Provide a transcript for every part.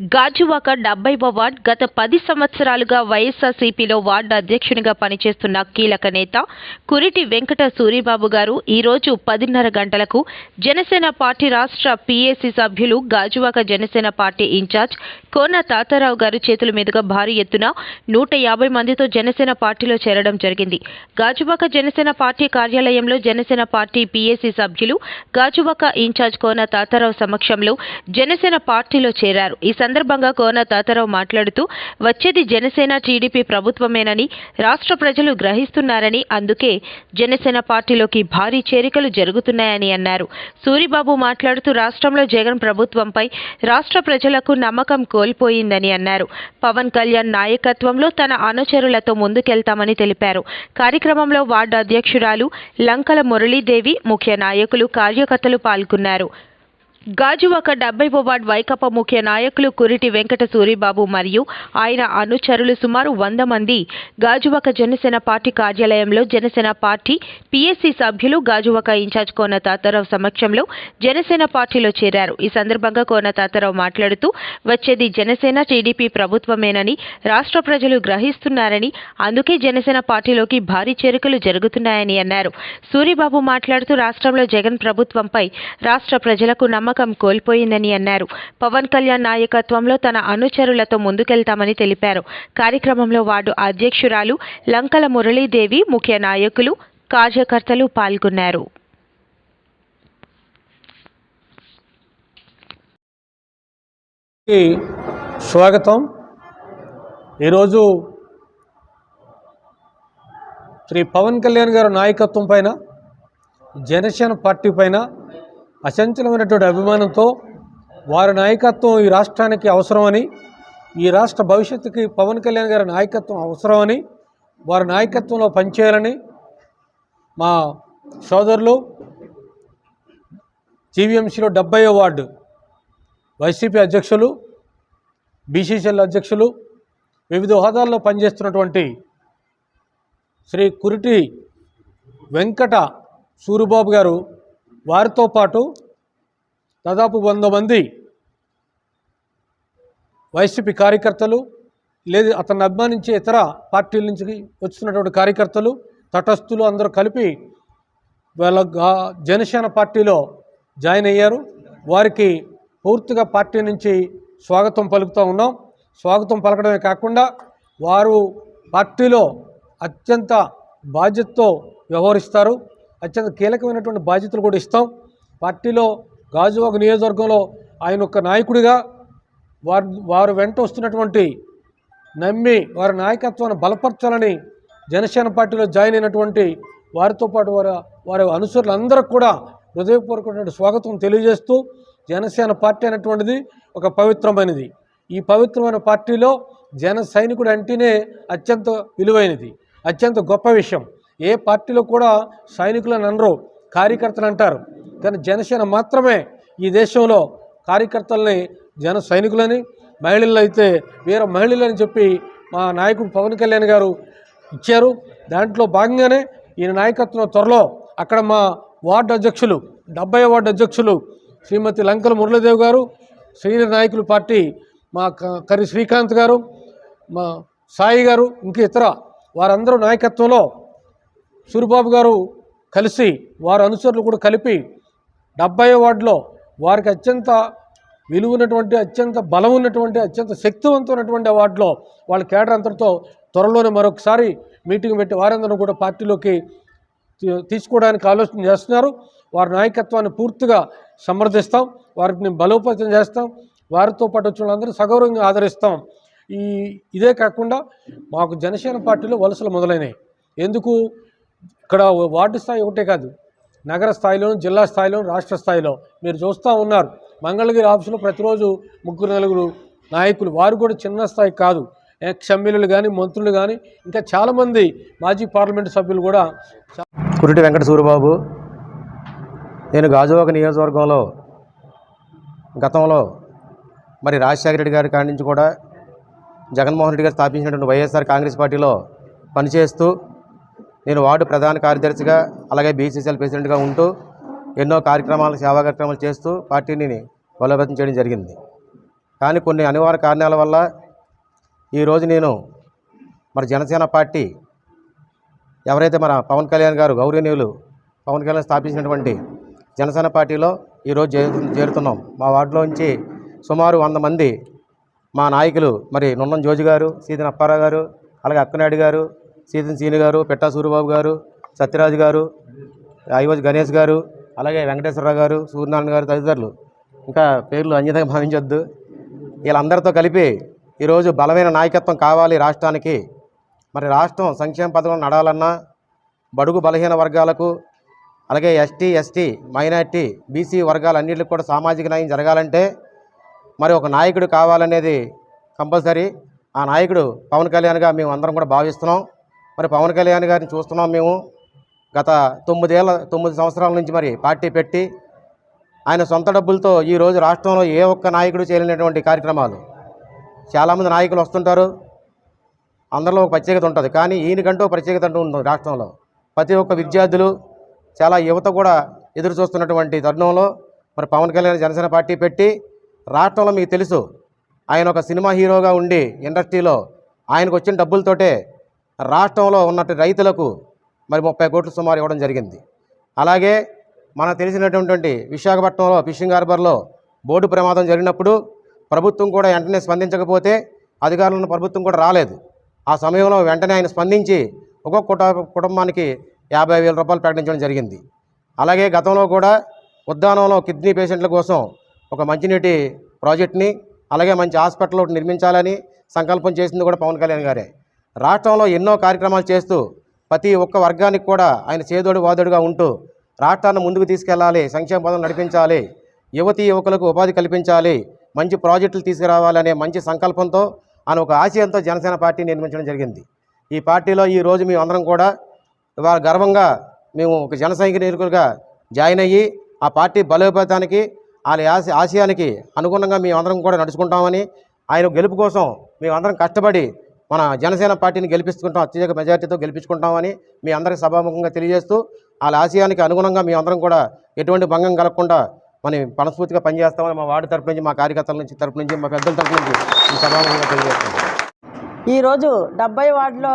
Gajuwaka డెబ్బైవ ward గత పది సంవత్సరాలుగా వైఎస్ఆర్సీపీలో వార్డు అధ్యక్షునిగా పనిచేస్తున్న కీలక నేత కురిటి వెంకట సూరిబాబు గారు ఈ రోజు పదిన్నర గంటలకు జనసేన పార్టీ రాష్ట్ర పీఏసీ సభ్యులు Gajuwaka Janasena party in charge Kona Tatarao గారి చేతుల మీదుగా భారీ ఎత్తున నూట యాభై మందితో జనసేన పార్టీలో చేరడం జరిగింది. గాజువాక జనసేన పార్టీ కార్యాలయంలో జనసేన పార్టీ పీఏసీ సభ్యులు గాజువాక ఇన్ఛార్జ్ కోన తాతారావు సమక్షంలో జనసేన పార్టీలో చేరారు. ఈ సందర్భంగా కోన తాతారావు మాట్లాడుతూ వచ్చేది జనసేన టీడీపీ ప్రభుత్వమేనని రాష్ట్ర ప్రజలు గ్రహిస్తున్నారని అందుకే జనసేన పార్టీలోకి భారీ చేరికలు జరుగుతున్నాయని అన్నారు. సూరిబాబు మాట్లాడుతూ రాష్ట్రంలో జగన్ ప్రభుత్వంపై రాష్ట్ర ప్రజలకు నమ్మకం కోల్పోయిందని అన్నారు. పవన్ కళ్యాణ్ నాయకత్వంలో తన అనుచరులతో ముందుకెళ్తామని తెలిపారు. కార్యక్రమంలో వార్డు అధ్యక్షురాలు లంకల మురళీదేవి ముఖ్య నాయకులు కార్యకర్తలు పాల్గొన్నారు. గాజువాక డెబ్బై వార్డ్ వైకప్ప ముఖ్య నాయకులు కురిటి వెంకట సూరిబాబు మరియు ఆయన అనుచరులు సుమారు వంద మంది. గాజువాక జనసేన పార్టీ కార్యాలయంలో జనసేన పార్టీ పీఎస్సీ సభ్యులు గాజువాక ఇన్ఛార్జ్ కోన తాతారావు సమక్షంలో జనసేన పార్టీలో చేరారు. ఈ సందర్భంగా కోన తాతారావు మాట్లాడుతూ వచ్చేది జనసేన టీడీపీ ప్రభుత్వమేనని రాష్ట్ర ప్రజలు గ్రహిస్తున్నారని అందుకే జనసేన పార్టీలోకి భారీ చేరికలు జరుగుతున్నాయని అన్నారు. సూరిబాబు మాట్లాడుతూ రాష్ట్రంలో జగన్ ప్రభుత్వంపై రాష్ట్ర ప్రజలకు నమ్మకం కోల్పోయిందని అన్నారు. పవన్ కళ్యాణ్ నాయకత్వంలో తన అనుచరులతో ముందుకెళ్తామని తెలిపారు. కార్యక్రమంలో వార్డు అధ్యక్షురాలు లంకల మురళీదేవి ముఖ్య నాయకులు కార్యకర్తలు పాల్గొన్నారు. స్వాగతం. ఈరోజు శ్రీ పవన్ కళ్యాణ్ గారి నాయకత్వం పైన జనసేన పార్టీ పైన అచంచలమైనటువంటి అభిమానంతో వారి నాయకత్వం ఈ రాష్ట్రానికి అవసరమని ఈ రాష్ట్ర భవిష్యత్తుకి పవన్ కళ్యాణ్ గారి నాయకత్వం అవసరమని వారి నాయకత్వంలో పనిచేయాలని మా సోదరులు జీవీఎంసీలో డెబ్బై వార్డు వైసీపీ అధ్యక్షులు బీసీసీఎల్ అధ్యక్షులు వివిధ హోదాల్లో పనిచేస్తున్నటువంటి శ్రీ కురిటి వెంకట సూరిబాబు గారు వారితో పాటు దాదాపు వంద మంది వైసీపీ కార్యకర్తలు లేదు అతన్ని అభిమానించే ఇతర పార్టీల నుంచి వచ్చినటువంటి కార్యకర్తలు తటస్థులు అందరూ కలిపి వాళ్ళ జనసేన పార్టీలో జాయిన్ అయ్యారు. వారికి పూర్తిగా పార్టీ నుంచి స్వాగతం పలుకుతూ ఉన్నాం. స్వాగతం పలకడమే కాకుండా వారు పార్టీలో అత్యంత బాధ్యతతో వ్యవహరిస్తారు. అత్యంత కీలకమైనటువంటి బాధ్యతలు కూడా ఇస్తాం. పార్టీలో గాజువాక నియోజకవర్గంలో ఆయన ఒక నాయకుడిగా వారు వారు వెంట వస్తున్నటువంటి నమ్మి వారి నాయకత్వాన్ని బలపరచాలని జనసేన పార్టీలో జాయిన్ అయినటువంటి వారితో పాటు వారి వారి అనుసరులందరికీ కూడా హృదయపూర్వకమైన స్వాగతం తెలియజేస్తూ జనసేన పార్టీ అనేటువంటిది ఒక పవిత్రమైనది. ఈ పవిత్రమైన పార్టీలో జన సైనికుడు అంటేనే అత్యంత విలువైనది. అత్యంత గొప్ప విషయం. ఏ పార్టీలో కూడా సైనికులను అనరు కార్యకర్తలు అంటారు. కానీ జనసేన మాత్రమే ఈ దేశంలో కార్యకర్తల్ని జన సైనికులని మహిళలు అయితే వీర మహిళలని చెప్పి మా నాయకుడు పవన్ కళ్యాణ్ గారు ఇచ్చారు. దాంట్లో భాగంగానే ఈయన నాయకత్వం త్వరలో అక్కడ మా వార్డు అధ్యక్షులు డెబ్బై వార్డు అధ్యక్షులు శ్రీమతి లంకల మురళీదేవి గారు సీనియర్ నాయకులు పార్టీ మా కరి శ్రీకాంత్ గారు మా సాయి గారు ఇంక ఇతర వారందరూ నాయకత్వంలో సూరిబాబు గారు కలిసి వారి అనుచరులు కూడా కలిపి డెబ్బై వార్డులో వారికి అత్యంత విలువ ఉన్నటువంటి అత్యంత బలం ఉన్నటువంటి అత్యంత శక్తివంతమైనటువంటి ఆ వార్డులో వాళ్ళ కేడర్ అంతటితో త్వరలోనే మరొకసారి మీటింగ్ పెట్టి వారందరూ కూడా పార్టీలోకి తీ- తీసుకోవడానికి ఆలోచన చేస్తున్నారు. వారి నాయకత్వాన్ని పూర్తిగా సమర్థిస్తాం. వారిని బలోపేతం చేస్తాం. వారితో పాటు వచ్చిన వాళ్ళందరూ సగౌరవంగా ఆదరిస్తాం. ఈ ఇదే కాకుండా మాకు జనసేన పార్టీలో వలసలు మొదలైనవి. ఎందుకు? ఇక్కడ వార్డు స్థాయి ఒకటే కాదు నగర స్థాయిలోను జిల్లా స్థాయిలోను రాష్ట్ర స్థాయిలో. మీరు చూస్తూ ఉన్నారు మంగళగిరి ఆఫీసులో ప్రతిరోజు ముగ్గురు నలుగురు నాయకులు వారు కూడా చిన్న స్థాయి కాదు. ఎక్స్ కానీ మంత్రులు కానీ ఇంకా చాలామంది మాజీ పార్లమెంటు సభ్యులు కూడా కురిటి వెంకట సూర్యబాబు నేను గాజువాక నియోజకవర్గంలో గతంలో మరి రాజశేఖర రెడ్డి గారి కాడి నుంచి కూడా జగన్మోహన్ రెడ్డి గారు స్థాపించినటువంటి వైఎస్ఆర్ కాంగ్రెస్ పార్టీలో పనిచేస్తూ నేను వార్డు ప్రధాన కార్యదర్శిగా అలాగే బీసీసీఎల్ ప్రెసిడెంట్గా ఉంటూ ఎన్నో కార్యక్రమాలు సేవా కార్యక్రమాలు చేస్తూ పార్టీని బలోపేతం చేయడం జరిగింది. కానీ కొన్ని అనివార్య కారణాల వల్ల ఈరోజు నేను మరి జనసేన పార్టీ ఎవరైతే మన పవన్ కళ్యాణ్ గారు గౌరవనీయులు పవన్ కళ్యాణ్ స్థాపించినటువంటి జనసేన పార్టీలో ఈరోజు చేరు చేరుతున్నాం. మా వార్డులోంచి సుమారు వంద మంది మా నాయకులు మరి నున్నం జోజు గారు సీదన అప్పారావు గారు అలాగే అక్కనాయుడు గారు సీతన్ సీని గారు పెట్టా సూర్యబాబు గారు సత్యరాజు గారు ఐవజ్ గణేష్ గారు అలాగే వెంకటేశ్వరరావు గారు సూర్యనారాయణ గారు తదితరులు. ఇంకా పేర్లు అన్యతంగా భావించొద్దు. వీళ్ళందరితో కలిపి ఈరోజు బలమైన నాయకత్వం కావాలి రాష్ట్రానికి. మరి రాష్ట్రం సంక్షేమ పథకం నడాలన్నా బడుగు బలహీన వర్గాలకు అలాగే ఎస్టీ ఎస్టీ మైనార్టీ బీసీ వర్గాలన్నింటికి కూడా సామాజిక న్యాయం జరగాలంటే మరి ఒక నాయకుడు కావాలనేది కంపల్సరీ. ఆ నాయకుడు పవన్ కళ్యాణ్గా మేము అందరం కూడా భావిస్తున్నాం. మరి పవన్ కళ్యాణ్ గారిని చూస్తున్నాం మేము గత తొమ్మిదేళ్ళ తొమ్మిది సంవత్సరాల నుంచి మరి పార్టీ పెట్టి ఆయన సొంత డబ్బులతో ఈరోజు రాష్ట్రంలో ఏ ఒక్క నాయకుడు చేయలేనటువంటి కార్యక్రమాలు. చాలామంది నాయకులు వస్తుంటారు. అందరిలో ఒక ప్రత్యేకత ఉంటుంది. కానీ ఈయనకంటూ ప్రత్యేకత అంటూ ఉంటుంది రాష్ట్రంలో. ప్రతి ఒక్క విద్యార్థులు చాలా యువత కూడా ఎదురు చూస్తున్నటువంటి తరుణంలో మరి పవన్ కళ్యాణ్ జనసేన పార్టీ పెట్టి రాష్ట్రంలో మీకు తెలుసు ఆయన ఒక సినిమా హీరోగా ఉండి ఇండస్ట్రీలో ఆయనకు వచ్చిన డబ్బులతోటే రాష్ట్రంలో ఉన్నట్టు రైతులకు మరి ముప్పై కోట్లు సుమారు ఇవ్వడం జరిగింది. అలాగే మనకు తెలిసినటువంటి విశాఖపట్నంలో ఫిషింగ్ హార్బర్లో బోటు ప్రమాదం జరిగినప్పుడు ప్రభుత్వం కూడా వెంటనే స్పందించకపోతే అధికారులను ప్రభుత్వం కూడా రాలేదు. ఆ సమయంలో వెంటనే ఆయన స్పందించి ఒక్కొక్క కుట- కుటుంబానికి యాభై వేల రూపాయలు ప్రకటించడం జరిగింది. అలాగే గతంలో కూడా ఉద్యానంలో కిడ్నీ పేషెంట్ల కోసం ఒక మంచినీటి ప్రాజెక్ట్ని అలాగే మంచి హాస్పిటల్ ఒకటి నిర్మించాలని సంకల్పం చేసింది కూడా పవన్ కళ్యాణ్ గారే. రాష్ట్రంలో ఎన్నో కార్యక్రమాలు చేస్తూ ప్రతి ఒక్క వర్గానికి కూడా ఆయన చేదోడు వాదోడుగా ఉంటూ రాష్ట్రాన్ని ముందుకు తీసుకెళ్ళాలి సంక్షేమ పథకం నడిపించాలి యువతీ యువకులకు ఉపాధి కల్పించాలి మంచి ప్రాజెక్టులు తీసుకురావాలనే మంచి సంకల్పంతో ఆయన ఒక ఆశయంతో జనసేన పార్టీ నిర్మించడం జరిగింది. ఈ పార్టీలో ఈ రోజు మేము అందరం కూడా ఇవాళ గర్వంగా మేము ఒక జన సైనికులుగా జాయిన్ అయ్యి ఆ పార్టీ బలోపేతానికి వాళ్ళ ఆశ ఆశయానికి అనుగుణంగా మేము అందరం కూడా నడుచుకుంటామని ఆయన గెలుపు కోసం మేమందరం కష్టపడి మన జనసేన పార్టీని గెలిపించుకుంటాం అత్యధిక మెజార్టీతో గెలిపించుకుంటామని మీ అందరికి సభాముఖంగా తెలియజేస్తూ వాళ్ళ ఆశయానికి అనుగుణంగా మేము అందరం కూడా ఎటువంటి భంగం కలగకుండా మనం మనస్ఫూర్తిగా పనిచేస్తామని మా వార్డు తరపు నుంచి మా కార్యకర్తల నుంచి తరపు నుంచి మా పెద్దల తరపు నుంచి ఈ సభాముఖంగా తెలియజేస్తాం ఈరోజు డెబ్బై వార్డులో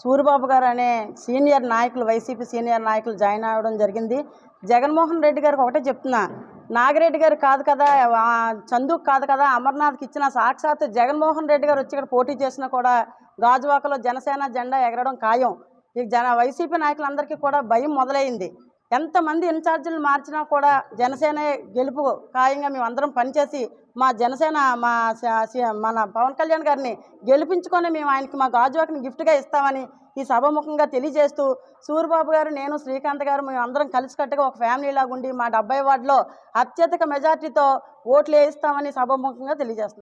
సూరిబాబు గారు అనే సీనియర్ నాయకులు వైసీపీ సీనియర్ నాయకులు జాయిన్ అవ్వడం జరిగింది. జగన్మోహన్ రెడ్డి గారికి ఒకటే చెప్తున్నా నాగిరెడ్డి గారు కాదు కదా చందుకు కాదు కదా అమర్నాథ్కి ఇచ్చిన సాక్షాత్ జగన్మోహన్ రెడ్డి గారు వచ్చి ఇక్కడ పోటీ చేసినా కూడా గాజువాకలో జనసేన జెండా ఎగరడం ఖాయం. ఈ జన వైసీపీ నాయకులందరికీ కూడా భయం మొదలైంది. ఎంతమంది ఇన్ఛార్జీలు మార్చినా కూడా జనసేన గెలుపు ఖాయంగా మేము అందరం పనిచేసి మా జనసేన మా మన పవన్ కళ్యాణ్ గారిని గెలిపించుకొని మేము ఆయనకి మా గాజువాకని గిఫ్ట్గా ఇస్తామని ఈ సభముఖంగా తెలియజేస్తూ సూరిబాబు గారు నేను శ్రీకాంత్ గారు మేము అందరం కలిసికట్టుగా ఒక ఫ్యామిలీ లాగా ఉండి మా డెబ్బై వార్డులో అత్యధిక మెజార్టీతో ఓట్లు వేయిస్తామని సభముఖంగా తెలియజేస్తున్నాం.